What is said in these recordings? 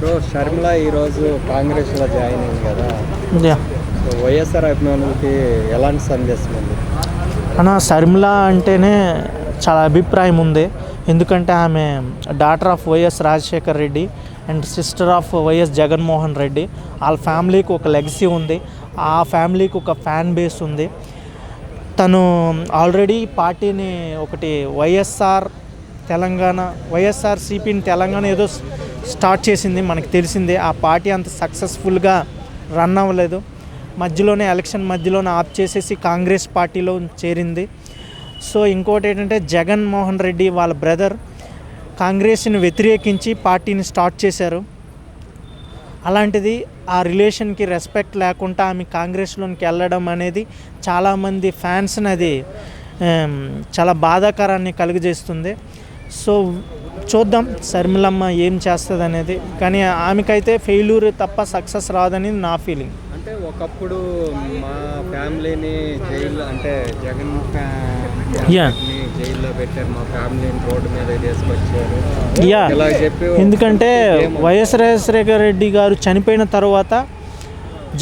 Bro Sharmila ఈరోజు కాంగ్రెస్లో join అయింది కదా. వైఎస్ఆర్ అభిమానులకి ఎలాంటి సందేశం ఉంది? అన్న శర్మిల అంటేనే చాలా అభిప్రాయం ఉంది. ఎందుకంటే ఆమె daughter of YS Rajasekhar Reddy and sister of YS Jaganmohan Reddy. వాళ్ళ ఫ్యామిలీకి ఒక లెగసీ ఉంది. ఆ ఫ్యామిలీకి ఒక ఫ్యాన్ బేస్ ఉంది. తను ఆల్రెడీ పార్టీని ఒకటి వైఎస్ఆర్ తెలంగాణ వైఎస్ఆర్ సిపిని తెలంగాణ ఏదో స్టార్ట్ చేసింది మనకు తెలిసిందే ఆ పార్టీ అంత సక్సెస్ఫుల్గా రన్ అవ్వలేదు. మధ్యలోనే ఎలక్షన్ మధ్యలోనే ఆప్ చేసేసి కాంగ్రెస్ పార్టీలో చేరింది. సో ఇంకోటి ఏంటంటే జగన్మోహన్ రెడ్డి వాళ్ళ బ్రదర్ కాంగ్రెస్ని వ్యతిరేకించి పార్టీని స్టార్ట్ చేశారు. అలాంటిది ఆ రిలేషన్కి రెస్పెక్ట్ లేకుండా ఆమె కాంగ్రెస్లోనికి వెళ్ళడం అనేది చాలామంది ఫ్యాన్స్ని అది చాలా బాధాకరాన్ని కలుగజేస్తుంది. సో చూద్దాం శర్మిలమ్మ ఏం చేస్తుంది అనేది కానీ ఆమెకైతే ఫెయిల్యూర్ తప్ప సక్సెస్ రాదని నా ఫీలింగ్ అంటే ఒకప్పుడు మా ఫ్యామిలీని జైల్లో అంటే జగన్ జైల్లో పెట్టారు. మా ఫ్యామిలీని రోడ్డు మీద తీసుకొచ్చారు. యా ఎందుకంటే వైఎస్ రాజశేఖర రెడ్డి గారు చనిపోయిన తర్వాత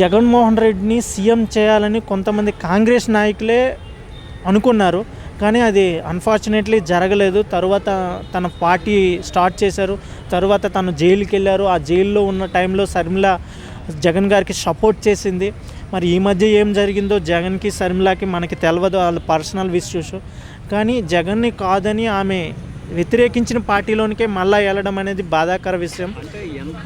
జగన్మోహన్ రెడ్డిని సీఎం చేయాలని కొంతమంది కాంగ్రెస్ నాయకులే అనుకున్నారు. కానీ అది అన్ఫార్చునేట్లీ జరగలేదు. తరువాత తన పార్టీ స్టార్ట్ చేశారు. తరువాత తను జైలుకి వెళ్ళారు. ఆ జైల్లో ఉన్న టైంలో శర్మిల జగన్ గారికి సపోర్ట్ చేసింది. మరి ఈ మధ్య ఏం జరిగిందో జగన్కి శర్మిలకి మనకి తెలియదు వాళ్ళ పర్సనల్ ఇష్యూస్ కానీ జగన్ని కాదని ఆమె వ్యతిరేకించిన పార్టీలోనికే మళ్ళా వెళ్ళడం అనేది బాధాకర విషయం. అంటే ఎంత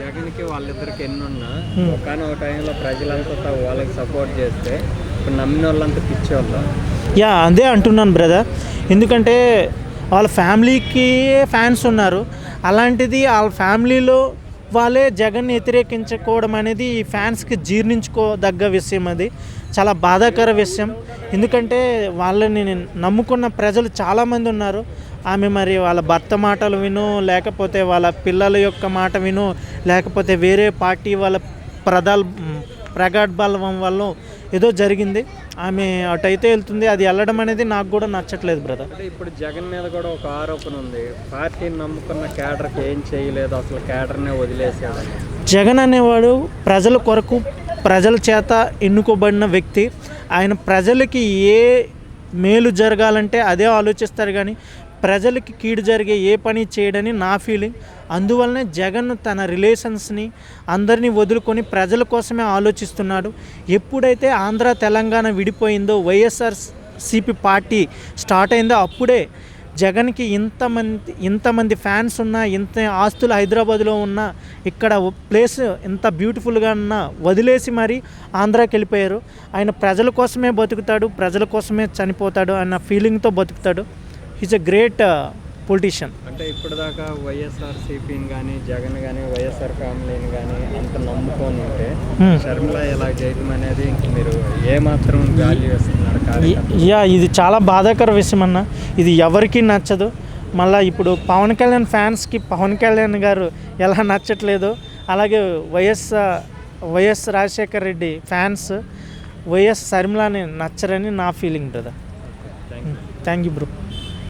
జగన్కి వాళ్ళిద్దరికి ఎన్ని ఉన్నా Hmm. ఒకనొక టైంలో ప్రజలంతా వాళ్ళకి సపోర్ట్ చేస్తే ఇప్పుడు నమ్మిన వాళ్ళంతా పిచ్చోళ్ళు యా అదే అంటున్నాను బ్రదర్. ఎందుకంటే వాళ్ళ ఫ్యామిలీకి ఫ్యాన్స్ ఉన్నారు. అలాంటిది వాళ్ళ ఫ్యామిలీలో వాళ్ళే జగన్ వ్యతిరేకించుకోవడం అనేది ఈ ఫ్యాన్స్కి జీర్ణించుకోదగ్గ విషయం అది. చాలా బాధాకర విషయం. ఎందుకంటే వాళ్ళని నమ్ముకున్న ప్రజలు చాలామంది ఉన్నారు. ఆమె మరి వాళ్ళ భర్త మాటలు విను లేకపోతే వాళ్ళ పిల్లల యొక్క మాట విను లేకపోతే వేరే పార్టీ వాళ్ళ ప్రదాల్ ప్రగాఢబలం వల్ల ఏదో జరిగింది. ఆమె అటైతే వెళ్తుంది. అది వెళ్ళడం అనేది నాకు కూడా నచ్చట్లేదు బ్రదర్. ఇప్పుడు జగన్ మీద కూడా ఒక ఆరోపణ ఉంది. పార్టీని నమ్ముకున్న కేడర్కి ఏం చేయలేదు. అసలు కేడర్నే వదిలేసాడని జగన్ అనేవాడు ప్రజల కొరకు ప్రజల చేత ఎన్నుకోబడిన వ్యక్తి. ఆయన ప్రజలకి ఏ మేలు జరగాలంటే అదే ఆలోచిస్తారు కానీ ప్రజలకి కీడు జరిగే ఏ పని చేయడని నా ఫీలింగ్ అందువల్లనే జగన్ తన రిలేషన్స్ని అందరినీ వదులుకొని ప్రజల కోసమే ఆలోచిస్తున్నాడు. ఎప్పుడైతే ఆంధ్ర తెలంగాణ విడిపోయిందో వైఎస్ఆర్ సిపి పార్టీ స్టార్ట్ అయిందో అప్పుడే జగన్కి ఇంతమంది ఇంతమంది ఫ్యాన్స్ ఉన్నా ఇంత ఆస్తులు హైదరాబాద్లో ఉన్నా ఇక్కడ ప్లేస్ ఇంత బ్యూటిఫుల్గా ఉన్నా వదిలేసి మరి ఆంధ్రాకి వెళ్ళిపోయారు. ఆయన ప్రజల కోసమే బతుకుతాడు ప్రజల కోసమే చనిపోతాడు అన్న ఫీలింగ్తో బతుకుతాడు. ఈజ్ అ గ్రేట్ పొలిటీషియన్ అంటే ఇప్పటిదాకా వైఎస్ఆర్ సిపిని కానీ జగన్ కానీ వైఎస్ఆర్ ఫ్యామిలీని కానీ అంత నమ్ముకొని ఉంటే Hmm. షర్మిల ఇలా చేయడం అనేది ఇంక మీరు ఏమాత్రం వాల్యూ ఇస్తున్నారు యా ఇది చాలా బాధాకర విషయం అన్న. ఇది ఎవరికీ నచ్చదు. మళ్ళీ ఇప్పుడు పవన్ కళ్యాణ్ ఫ్యాన్స్కి పవన్ కళ్యాణ్ గారు ఎలా నచ్చట్లేదు అలాగే YS YS Rajasekhar Reddy fans YS శర్మిలాని నచ్చరని నా feeling brother. Thank you bro